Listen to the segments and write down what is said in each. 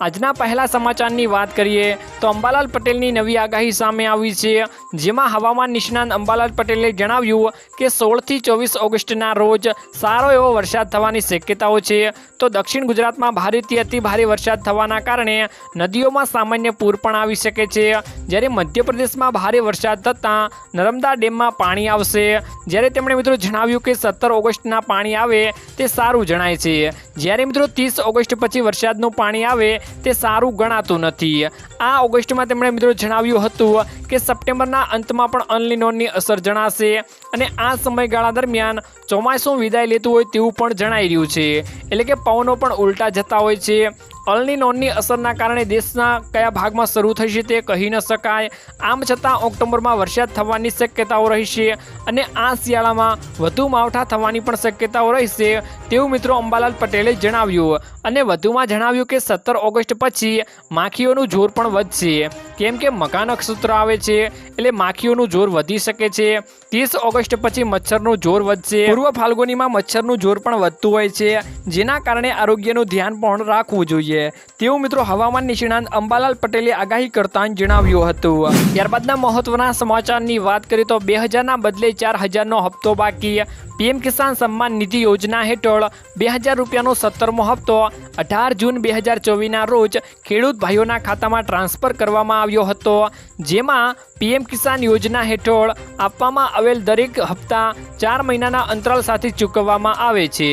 આજના પહેલા સમાચારની વાત કરીએ તો અંબાલાલ પટેલની નવી આગાહી સામે આવી છે, જેમાં હવામાન નિષ્ણાંત અંબાલાલ પટેલે જણાવ્યું કે સોળથી ચોવીસ ઓગસ્ટના રોજ સારો એવો વરસાદ થવાની શક્યતાઓ છે. તો દક્ષિણ ગુજરાતમાં ભારેથી અતિભારે વરસાદ થવાના કારણે નદીઓમાં સામાન્ય પૂર પણ આવી શકે છે. જ્યારે મધ્યપ્રદેશમાં ભારે વરસાદ થતાં નર્મદા ડેમમાં પાણી આવશે. જ્યારે તેમણે મિત્રો જણાવ્યું કે સત્તર ઓગસ્ટના પાણી આવે તે સારું જણાય છે. જ્યારે મિત્રો ત્રીસ ઓગસ્ટ પછી વરસાદનું પાણી આવે તે સારું ગણાતું નથી. આ ઓગસ્ટમાં તેમણે મિત્રો જણાવ્યું હતું કે સપ્ટેમ્બરના અંતમાં પણ અનલિનોનની અસર જણાશે. અને આ સમયગાળા દરમિયાન ચોમાસું વિદાય લેતું હોય તેવું પણ જણાઈ રહ્યું છે. એટલે કે પવનો પણ ઉલટા જતા હોય છે. અલનીનોનની અસરના કારણે દેશના કયા ભાગમાં શરૂ થશે તે કહી ન શકાય. આમ છતાં ઓક્ટોબરમાં વરસાદ થવાની શક્યતાઓ રહેશે અને આ શિયાળામાં વધુ માવઠા થવાની પણ શક્યતાઓ રહેશે તેવું મિત્રો અંબાલાલ પટેલે જણાવ્યું. અને વધુમાં જણાવ્યું કે સત્તર ઓગસ્ટ પછી માખીઓનું જોર પણ વધશે. કેમ કે મકા નક્ષત્ર આવે છે. એટલે માખીઓનું જોર વધી શકે છે. ત્રીસ ઓગસ્ટ પછી મચ્છરનું જોર વધશે. પૂર્વ ફાલ્ગુનીમાં મચ્છરનું જોર પણ વધતું હોય છે, જેના કારણે આરોગ્યનું ધ્યાન પણ રાખવું જોઈએ. તેવું મિત્રો હવામાન નિષ્ણાંત અંબાલાલ પટેલે આગાહી કરતા જણાવ્યું હતું. ત્યારબાદના મહત્વના સમાચારની વાત કરીએ તો બે હજારના બદલે ચાર હજારનો હપ્તો બાકી. પીએમ કિસાન સન્માન નિધિ યોજના હેઠળ બે હજાર રૂપિયાનો સત્તરમો હપ્તો અઢાર જૂન બે હજાર ચોવીસના રોજ ખેડૂત ભાઈઓના ખાતામાં ટ્રાન્સફર કરવામાં આવ્યો હતો. જેમાં પીએમ કિસાન યોજના હેઠળ આપવામાં આવેલ દરેક હપ્તા ચાર મહિનાના અંતરાલ સાથે ચૂકવવામાં આવે છે.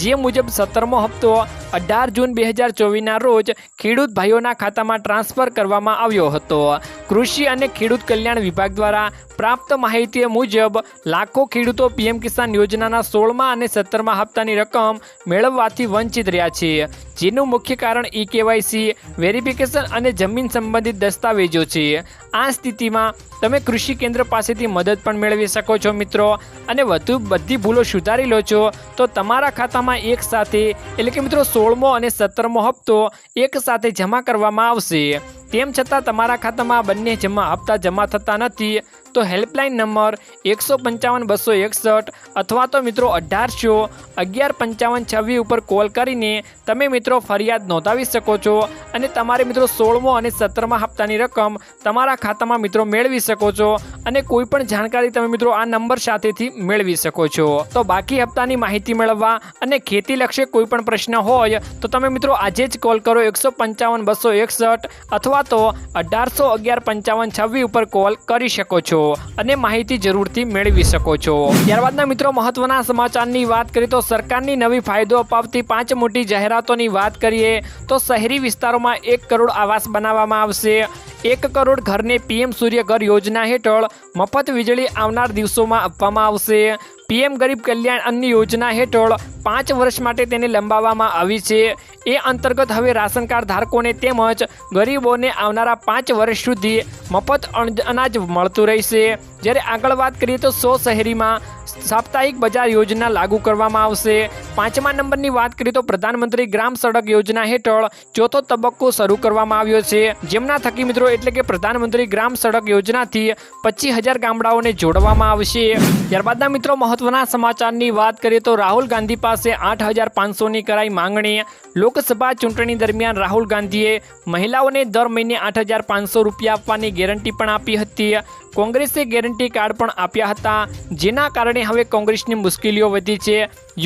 જે મુજબ સત્તરમો હપ્તો અઢાર જૂન બે હજાર ચોવીસના રોજ ખેડૂત ભાઈઓના ખાતામાં ટ્રાન્સફર કરવામાં આવ્યો હતો. કૃષિ અને ખેડૂત કલ્યાણ વિભાગ દ્વારા પ્રાપ્ત માહિતી મુજબ લાખો ખેડૂતો પીએમ કિસાન યોજનાના સોળમા અને સત્તરમા હપ્તાની રકમ મેળવવાથી વંચિત રહ્યા છે. જેનું મુખ્ય કારણ ઈ કેવાયસી, વેરિફિકેશન અને જમીન સંબંધિત દસ્તાવેજો છે. આ સ્થિતિમાં તમે કૃષિ કેન્દ્ર પાસેથી મદદ પણ મેળવી શકો છો, મિત્રો. અને વધુ બધી ભૂલો સુધારી લો છો, તો તમારા ખાતામાં એક સાથે, એટલે કે મિત્રો, સોળમો અને સત્તરમો હપ્તો એક સાથે જમા કરવામાં આવશે. તેમ છતાં તમારા ખાતામાં બંને જમા હપ્તા જમા થતા નથી, તો હેલ્પલાઇન નંબર એકસો પંચાવન, બસો એકસઠ અથવા તો મિત્રો અઢારસો અગિયાર પંચાવન છવ્વીસ ઉપર કોલ કરીને તમે મિત્રો ફરિયાદ નોંધાવી શકો છો અને તમારે મિત્રો સોળમો અને સત્તરમા હપ્તાની રકમ તમારા ખાતામાં મિત્રો મેળવી શકો છો. અને કોઈ પણ જાણકારી તમે મિત્રો આ નંબર સાથેથી મેળવી શકો છો. તો બાકી હપ્તાની માહિતી મેળવવા અને ખેતી લક્ષે કોઈ પણ પ્રશ્ન હોય, તો તમે મિત્રો આજે જ કોલ કરો એકસો પંચાવન, બસો એકસઠ અથવા તો અઢારસો અગિયાર પંચાવન, છવ્વીસ ઉપર કોલ કરી શકો છો અને માહિતી જરૂરથી મેળવી શકો છો. ત્યારબાદના મિત્રો મહત્વના સમાચારની વાત કરીએ તો સરકારની નવી ફાયદો અપાવતી પાંચ મોટી જાહેરાતોની વાત કરીએ, તો શહેરી વિસ્તારોમાં એક કરોડ આવાસ બનાવવામાં આવશે. એક કરોડ ઘરને પીએમ સૂર્ય ઘર યોજના હેઠળ મફત વીજળી આવનાર દિવસોમાં આપવામાં આવશે. પીએમ ગરીબ કલ્યાણ અન્ન યોજના હેઠળ પાંચ વર્ષ માટે તેને લંબાવવામાં આવી છે. એ અંતર્ગત હવે રાશન કાર્ડ ધારકોને તેમજ ગરીબોને આવનારા પાંચ વર્ષ સુધી મફત અનાજ મળતું રહેશે. જ્યારે આગળ વાત કરીએ તો સો શહેરીમાં સાપ્તાહિક બજાર યોજના લાગુ કરવામાં આવશે. પાંચમા નંબરની વાત કરીએ તો પ્રધાનમંત્રી ગ્રામ સડક યોજના હેઠળ ચોથો તબક્કો શરૂ કરવામાં આવ્યો છે. જેમના થકી મિત્રો એટલે કે પ્રધાનમંત્રી ગ્રામ સડક યોજનાથી પચીસ ગામડાઓને જોડવામાં આવશે. ત્યારબાદના મિત્રો મહત્વના સમાચારની વાત કરીએ તો રાહુલ ગાંધી પાસે આઠ હજાર પાંચસોની કરાઈ માંગણી. લોકસભા ચૂંટણી દરમિયાન રાહુલ ગાંધીએ મહિલાઓને દર મહિને આઠ હજાર પાંચસો રૂપિયા આપવાની ગેરંટી પણ આપી હતી. કોંગ્રેસે ગેરંટી કાર્ડ પણ આપ્યા હતા. જેના કારણે હવે કોંગ્રેસની મુશ્કેલીઓ વધી છે.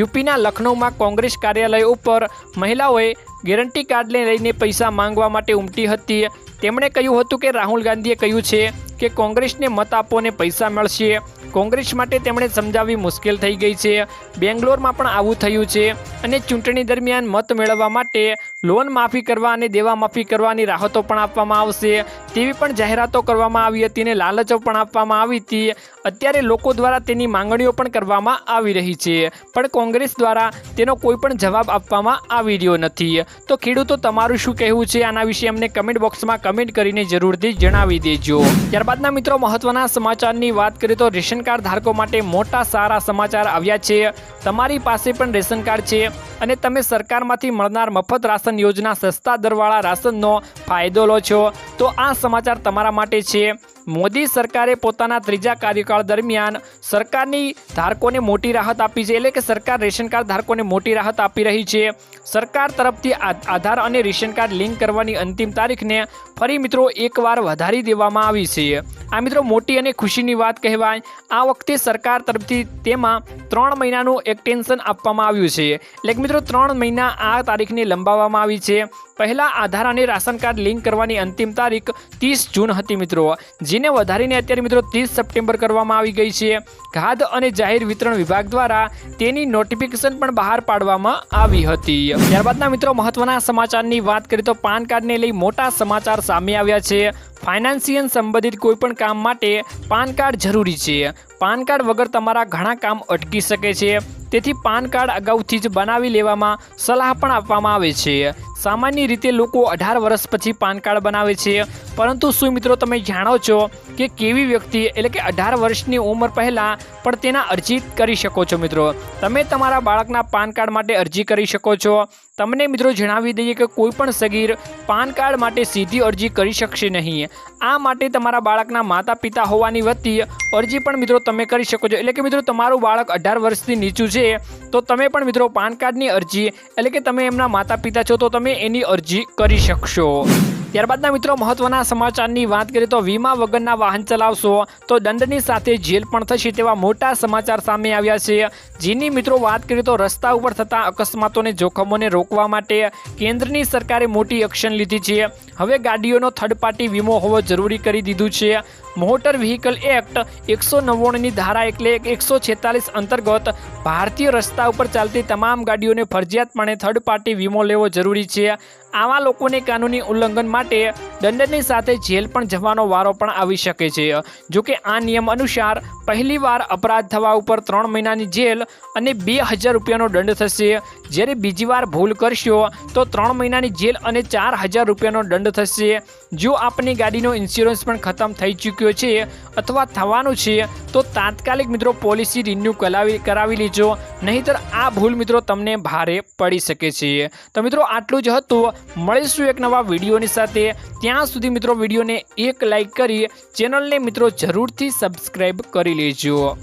યુપીના લખનૌમાં કોંગ્રેસ કાર્યાલય ઉપર મહિલાઓએ ગેરંટી કાર્ડને લઈને પૈસા માંગવા માટે ઉમટી હતી. તેમણે કહ્યું હતું કે રાહુલ ગાંધીએ કહ્યું છે કે કોંગ્રેસને મત આપો અને પૈસા મળશે. કોંગ્રેસ માટે તેમણે સમજાવવી મુશ્કેલ થઈ ગઈ છે. બેંગ્લોરમાં પણ આવું થયું છે. અને ચૂંટણી દરમિયાન મત મેળવવા માટે લોન માફી કરવા અને દેવા માફી કરવાની રાહતો પણ આપવામાં આવશે. તેવી પણ જાહેરાતો કરવામાં આવી હતી અને લાલચો પણ આપવામાં આવી હતી. અત્યારે લોકો દ્વારા તેની માંગણીઓ પણ કરવામાં આવી રહી છે. પણ કોંગ્રેસ દ્વારા તેનો કોઈ પણ જવાબ આપવામાં આવી રહ્યો નથી. તો ખેડૂતો, તમારું શું કહેવું છે? આના વિશે અમને કમેન્ટ બોક્સમાં કમેન્ટ કરીને જરૂરથી જણાવી દેજો. ત્યારબાદ ત્યારબાદના મિત્રો, મહત્વના સમાચારની વાત કરીએ તો રેશન કાર્ડ ધારકો માટે મોટા સારા સમાચાર આવ્યા છે. તમારી પાસે પણ રેશન કાર્ડ છે અને તમે સરકારમાંથી મળનાર મફત રાશન યોજના સસ્તા દરવાળા રાશનનો ફાયદો લો છો. તો આ સમાચાર તમારા માટે છે. મોદી સરકારે પોતાના ત્રીજા કાર્યકાળ દરમિયાન સરકારની ધારકોને મોટી રાહત આપી છે. એટલે કે સરકાર રેશન કાર્ડ ધારકોને મોટી રાહત આપી રહી છે. સરકાર તરફથી આધાર અને રેશન કાર્ડ લિંક કરવાની અંતિમ તારીખને ફરી મિત્રો એકવાર વધારી દેવામાં આવી છે. આ મિત્રો મોટી અને ખુશીની વાત કહેવાય. આ વખતે સરકાર તરફથી તેમાં ત્રણ મહિનાનું એક્ટેન્શન આપવામાં આવ્યું છે. એટલે મિત્રો ત્રણ મહિના આ તારીખને લંબાવવામાં આવી છે. પહેલાં આધાર અને રાશન કાર્ડ લિંક કરવાની અંતિમ તારીખ ત્રીસ જૂન હતી મિત્રો. જેને વધારીને અત્યારે મિત્રો ત્રીસ સપ્ટેમ્બર કરવામાં આવી ગઈ છે. ખાદ્ય અને જાહેર વિતરણ વિભાગ દ્વારા તેની નોટિફિકેશન પણ બહાર પાડવામાં આવી હતી. ત્યારબાદના મિત્રો મહત્વના સમાચારની વાત કરીએ તો પાન કાર્ડને લઈ મોટા સમાચાર સામે આવ્યા છે. ફાઇનાન્સિયલ સંબંધિત કોઈપણ કામ માટે પાન કાર્ડ જરૂરી છે. પાન કાર્ડ વગર તમારા ઘણા કામ અટકી શકે છે. તેથી પાન કાર્ડ અગાઉથી જ બનાવી લેવામાં સલાહ પણ આપવામાં આવે છે. સામાન્ય રીતે લોકો અઢાર વર્ષ પછી પાન કાર્ડ બનાવે છે. પરંતુ શું મિત્રો તમે જાણો છો કે કેવી વ્યક્તિ એટલે કે અઢાર વર્ષની ઉંમર પહેલાં પણ તેના અરજી કરી શકો છો મિત્રો? તમે તમારા બાળકના પાન કાર્ડ માટે અરજી કરી શકો છો. તમને મિત્રો જણાવી દઈએ કે કોઈ પણ સગીર પાન કાર્ડ માટે સીધી અરજી કરી શકશે નહીં. આ માટે તમારા બાળકના માતા પિતા હોવાની વતી અરજી પણ મિત્રો તમે કરી શકો છો. એટલે કે મિત્રો તમારું બાળક અઢાર વર્ષથી નીચું છે, તો તમે પણ મિત્રો પાન કાર્ડની અરજી એટલે કે તમે એમના માતા પિતા છો, તો તમે એની અરજી કરી શકશો. ત્યારબાદના મિત્રો, મહત્વના સમાચારની વાત કરીએ તો વીમા વગરના વાહન ચલાવશો તો દંડની સાથે જેલ પણ થશે તેવા મોટા સમાચાર સામે આવ્યા છે. જેની મિત્રો વાત કરીએ તો રસ્તા ઉપર થતા અકસ્માતોને જોખમોને રોકવા માટે કેન્દ્રની સરકારે મોટી એક્શન લીધી છે. હવે ગાડીઓનો થર્ડ પાર્ટી વીમો હોવો જરૂરી કરી દીધું છે. મોટર વ્હીકલ એક્ટ એકસો નવ્વાણુંની ધારા એટલે એકસો છેતાલીસ અંતર્ગત ભારતીય રસ્તા ઉપર ચાલતી તમામ ગાડીઓને ફરજિયાતપણે થર્ડ પાર્ટી વીમો લેવો જરૂરી છે. આવા લોકોને કાનૂની ઉલ્લંઘન માટે દંડની સાથે જેલ પણ જવાનો વારો પણ આવી શકે છે. જોકે આ નિયમ અનુસાર પહેલીવાર અપરાધ થવા ઉપર ત્રણ મહિનાની જેલ અને બે હજાર રૂપિયાનો દંડ થશે. જ્યારે બીજી વાર ભૂલ કરશો તો ત્રણ મહિનાની જેલ અને ચાર હજાર રૂપિયાનો દંડ થશે. જો આપની ગાડીનો ઇન્સ્યોરન્સ પણ ખતમ થઈ ચૂક્યો છે અથવા થવાનું છે, તો તાત્કાલિક મિત્રો પોલિસી રિન્યૂ કરાવી કરાવી લેજો. નહીંતર આ ભૂલ મિત્રો તમને ભારે પડી શકે છે. તો મિત્રો આટલું જ હતું. મળીશું એક નવા વિડીયોની સાથે. ત્યાં સુધી મિત્રો વિડીયોને એક લાઈક કરી ચેનલને મિત્રો જરૂરથી સબસ્ક્રાઈબ કરી લેજો.